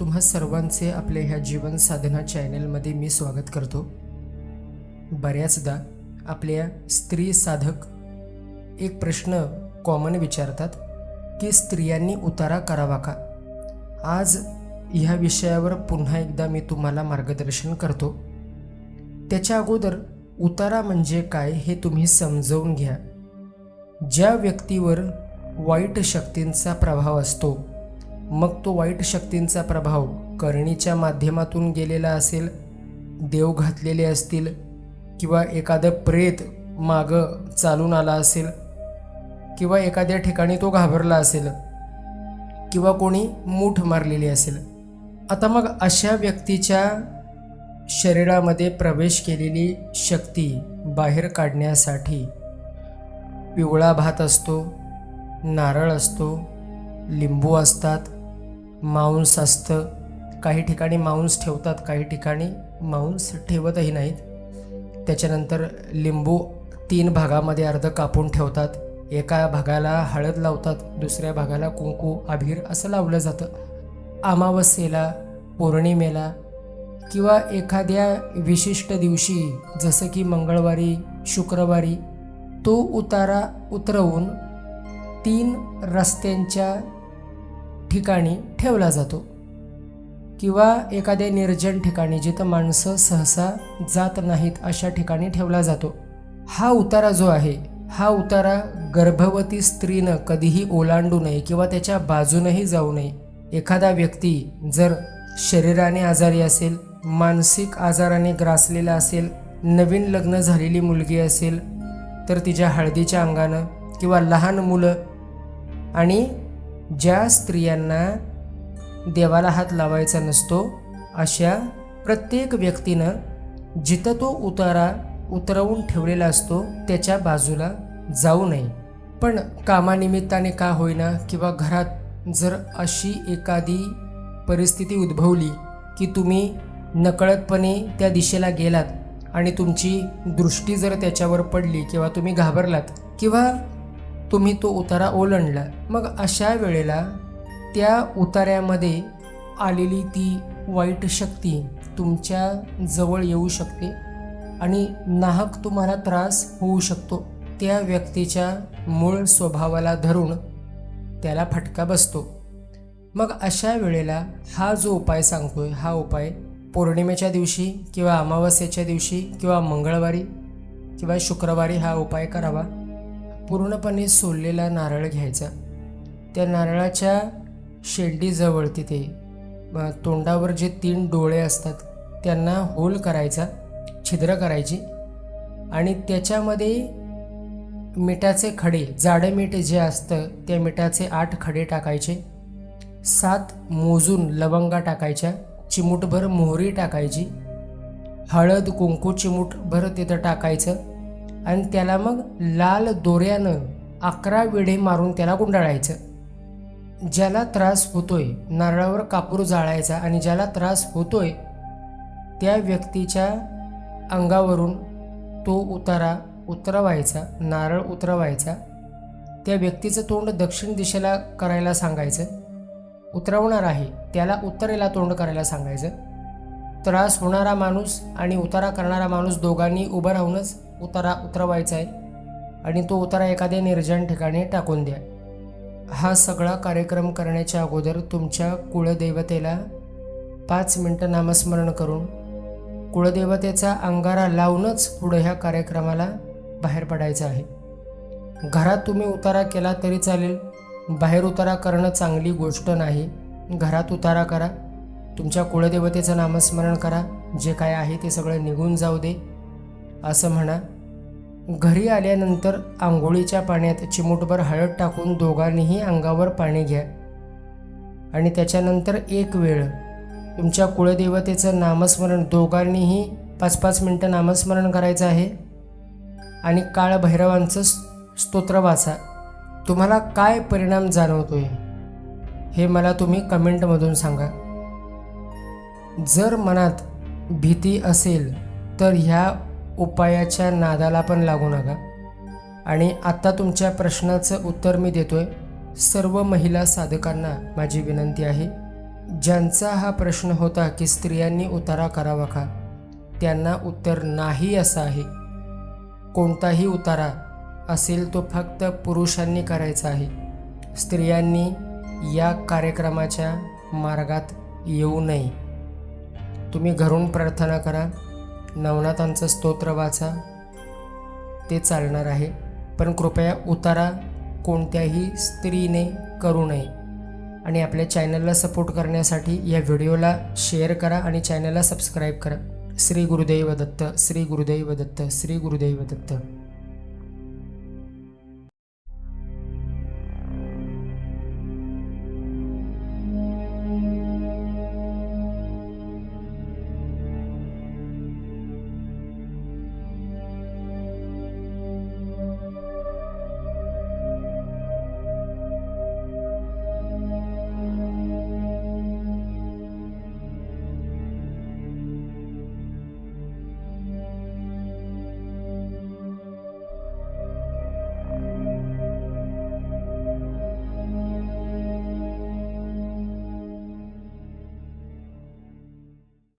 तुम्हा सर्वांचे आपल्या ह्या जीवन साधना चॅनेलमध्ये मी स्वागत करतो. बऱ्याचदा आपल्या स्त्री साधक एक प्रश्न कॉमन विचारतात की स्त्रियांनी उतारा करावा का? आज ह्या विषयावर पुन्हा एकदा मी तुम्हाला मार्गदर्शन करतो. त्याच्या अगोदर उतारा म्हणजे काय हे तुम्ही समजवून घ्या. ज्या व्यक्तीवर वाईट शक्तींचा प्रभाव असतो मग तो वाईट शक्तींचा प्रभाव करणीच्या माध्यमातून गेलेला असेल देव घातलेले असतील किंवा एखादं प्रेत मागं चालून आला असेल किंवा एखाद्या ठिकाणी तो घाबरला असेल किंवा कोणी मूठ मारलेली असेल. आता मग अशा व्यक्तीच्या शरीरामध्ये प्रवेश केलेली शक्ती बाहेर काढण्यासाठी पिवळा भात असतो नारळ असतो लिंबू असतात मांस असतं. काही ठिकाणी मांस ठेवतात काही ठिकाणी मांस ठेवतही नाहीत. त्याच्यानंतर लिंबू तीन भागामध्ये अर्ध कापून ठेवतात. एका भागाला हळद लावतात दुसऱ्या भागाला कुंकू अभिर असं लावलं जातं. अमावस्येला पौर्णिमेला किंवा एखाद्या विशिष्ट दिवशी जसं की मंगळवारी शुक्रवारी तो उतारा उतरवून तीन रस्त्यांच्या ठिकाणी ठेवला जातो. किंवा एखाद्या निर्जन ठिकाणी जिथं माणसं सहसा जात नाहीत अशा ठिकाणी ठेवला जातो. हा उतारा जो आहे हा उतारा गर्भवती स्त्रीनं कधीही ओलांडू नये किंवा त्याच्या बाजूनही जाऊ नये. एखादा व्यक्ती जर शरीराने आजारी असेल मानसिक आजाराने ग्रासलेला असेल नवीन लग्न झालेली मुलगी असेल तर तिच्या हळदीच्या अंगानं किंवा लहान मुलं आणि ज्या स्त्रियांना देवाला हात लावायचा नसतो अशा प्रत्येक व्यक्तीनं जिथं तो उतारा उतरवून ठेवलेला असतो त्याच्या बाजूला जाऊ नये. पण कामानिमित्ताने का होईना किंवा घरात जर अशी एखादी परिस्थिती उद्भवली की तुम्ही नकळतपणे त्या दिशेला गेलात आणि तुमची दृष्टी जर त्याच्यावर पडली किंवा तुम्ही घाबरलात किंवा तुम्ही तो उतारा ओलांडला. मग अशा वेळेला त्या उतार्यामध्ये आलेली ती वाईट शक्ती तुमच्या जवळ येऊ शकते आणि नाहक तुम्हाला त्रास होऊ शकतो. त्या व्यक्तीच्या मूळ स्वभावाला धरून त्याला फटका बसतो. मग अशा वेळेला हा जो उपाय सांगतोय हा उपाय पौर्णिमेच्या दिवशी किंवा अमावस्येच्या दिवशी किंवा मंगळवारी किंवा शुक्रवारी हा उपाय करावा. पूर्णपणे सोललेला नारळ घ्यायचा. त्या नारळाच्या शेंडीजवळ तिथे तोंडावर जे तीन डोळे असतात त्यांना होल करायचा छिद्र करायची आणि त्याच्यामध्ये मिठाचे खडे जाडे मीठ जे असतं त्या मिठाचे आठ खडे टाकायचे. सात मोजून लवंगा टाकायच्या चिमूटभर मोहरी टाकायची. हळद कुंकू चिमूटभर तिथं टाकायचं. आणि त्याला मग लाल दोऱ्यानं अकरा विडे मारून त्याला गुंडाळायचं. ज्याला त्रास होतोय नारळावर कापूर जाळायचा आणि ज्याला त्रास होतोय त्या व्यक्तीच्या अंगावरून तो उतारा उतरवायचा नारळ उतरवायचा. त्या व्यक्तीचं तोंड दक्षिण दिशेला करायला सांगायचं. उतरवणार आहे त्याला उत्तरेला तोंड करायला सांगायचं. त्रास होणारा माणूस आणि उतारा करणारा माणूस दोघांनी उभं राहूनच उतारा उतरवायचा आहे आणि तो उतारा एखाद्या निर्जन ठिकाणी टाकून द्या. हा सगळा कार्यक्रम करण्याच्या अगोदर तुमच्या कुळदेवतेला पाच मिनटं नामस्मरण करून कुळदेवतेचा अंगारा लावूनच पुढे ह्या कार्यक्रमाला बाहेर पडायचं आहे. घरात तुम्ही उतारा केला तरी चालेल. बाहेर उतारा करणं चांगली गोष्ट नाही. घरात उतारा करा. तुमच्या कुळदेवतेचं नामस्मरण करा. जे काय आहे ते सगळं निघून जाऊ दे. असं म्हणा. घरी आल्यानंतर आंघोळीच्या पाण्यात चिमूटभर हळद टाकून दोघांनीही अंगावर पाणी घ्या. आणि त्याच्यानंतर एक वेळ तुमच्या कुळदेवतेचं नामस्मरण दोघांनीही पाच पाच मिनटं नामस्मरण करायचं आहे. आणि काळभैरवांचं स्तोत्र वाचा. तुम्हाला काय परिणाम जाणवतोय? हे मला तुम्ही कमेंटमधून सांगा. जर मनात भीती असेल तर ह्या उपायाच्या नादाला पण लागू नका. आणि आत्ता तुमच्या प्रश्नाचं उत्तर मी देतोय. सर्व महिला साधकांना माझी विनंती आहे ज्यांचा हा प्रश्न होता की स्त्रियांनी उतारा करावा का त्यांना उत्तर नाही असं आहे. कोणताही उतारा असेल तो फक्त पुरुषांनी करायचा आहे. स्त्रियांनी या कार्यक्रमाच्या मार्गात येऊ नये. तुम्ही घरून प्रार्थना करा. नवनाथांचं स्तोत्र वाचा. ते चालणार आहे. पण कृपया उतारा कोणत्याही स्त्रीने करू नये. आणि आपल्या चॅनलला सपोर्ट करण्यासाठी या व्हिडिओला शेअर करा आणि चॅनलला सबस्क्राईब करा. श्री गुरुदैव दत्त श्री गुरुदैव दत्त श्री गुरुदेव दत्त.